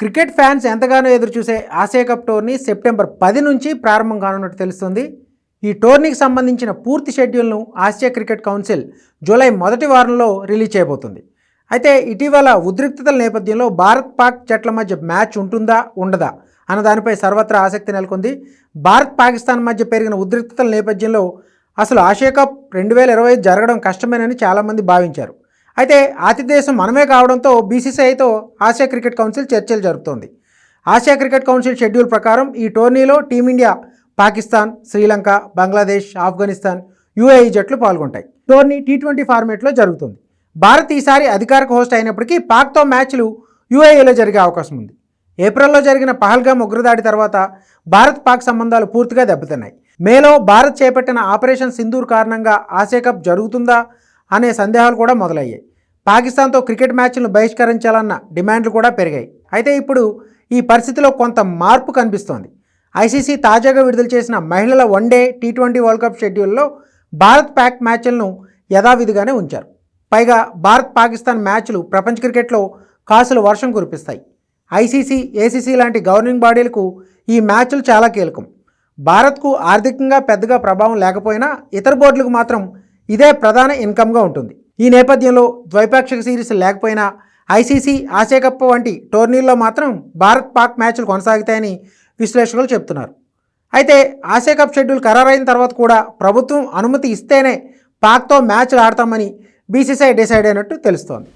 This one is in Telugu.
క్రికెట్ ఫ్యాన్స్ ఎంతగానో ఎదురుచూసే ఆసియా కప్ టోర్నీ సెప్టెంబర్ పది నుంచి ప్రారంభం కానున్నట్టు తెలుస్తుంది. ఈ టోర్నీకి సంబంధించిన పూర్తి షెడ్యూల్ను ఆసియా క్రికెట్ కౌన్సిల్ జూలై మొదటి వారంలో రిలీజ్ చేయబోతుంది. అయితే ఇటీవల ఉద్రిక్తతల నేపథ్యంలో భారత్ పాక్ జట్ల మధ్య మ్యాచ్ ఉంటుందా ఉండదా అన్న దానిపై సర్వత్రా ఆసక్తి నెలకొంది. భారత్ పాకిస్తాన్ మధ్య పెరిగిన ఉద్రిక్తతల నేపథ్యంలో అసలు ఆసియా కప్ రెండు వేల ఇరవై జరగడం కష్టమేనని చాలామంది భావించారు. అయితే ఆతిథ్యదేశం మనమే కావడంతో బీసీసీఐతో ఆసియా క్రికెట్ కౌన్సిల్ చర్చలు జరుపుతోంది. ఆసియా క్రికెట్ కౌన్సిల్ షెడ్యూల్ ప్రకారం ఈ టోర్నీలో team India Pakistan Sri Lanka Bangladesh Afghanistan UAE జట్లు పాల్గొంటాయి. టోర్నీ టీ ట్వంటీ ఫార్మేట్లో జరుగుతుంది. భారత్ ఈసారి అధికారిక హోస్ట్ అయినప్పటికీ పాక్తో మ్యాచ్లు యూఏఈలో జరిగే అవకాశం ఉంది. ఏప్రిల్లో జరిగిన పహల్గామ్ ఉగ్రదాడి తర్వాత భారత్ పాక్ సంబంధాలు పూర్తిగా దెబ్బతిన్నాయి. మేలో భారత్ చేపట్టిన ఆపరేషన్ సింధూర్ కారణంగా ఆసియా కప్ జరుగుతుందా అనే సందేహాలు కూడా మొదలయ్యాయి. పాకిస్తాన్తో క్రికెట్ మ్యాచ్లను బహిష్కరించాలన్న డిమాండ్లు కూడా పెరిగాయి. అయితే ఇప్పుడు ఈ పరిస్థితిలో కొంత మార్పు కనిపిస్తోంది. ఐసీసీ తాజాగా విడుదల చేసిన మహిళల one day T twenty world cup షెడ్యూల్లో భారత్ పాక్ మ్యాచ్లను యథావిధిగానే ఉంచారు. పైగా భారత్ పాకిస్తాన్ మ్యాచ్లు ప్రపంచ క్రికెట్లో కాసులు వర్షం కురిపిస్తాయి. ఐసీసీ ఏసీసీ లాంటి గవర్నింగ్ బాడీలకు ఈ మ్యాచ్లు చాలా కీలకం. భారత్కు ఆర్థికంగా పెద్దగా ప్రభావం లేకపోయినా ఇతర బోర్డులకు మాత్రం ఇదే ప్రధాన ఇన్కమ్గా ఉంటుంది. ఈ నేపథ్యంలో ద్వైపాక్షిక సిరీస్ లేకపోయినా ఐసీసీ ఆసియా కప్ వంటి టోర్నీల్లో మాత్రం భారత్ పాక్ మ్యాచ్లు కొనసాగుతాయని విశ్లేషకులు చెప్తున్నారు అయితే ఆసియా కప్ షెడ్యూల్ ఖరారైన తర్వాత కూడా ప్రభుత్వం అనుమతి ఇస్తేనే పాక్తో మ్యాచ్లు ఆడతామని బీసీసీఐ డిసైడ్ అయినట్టు తెలుస్తోంది.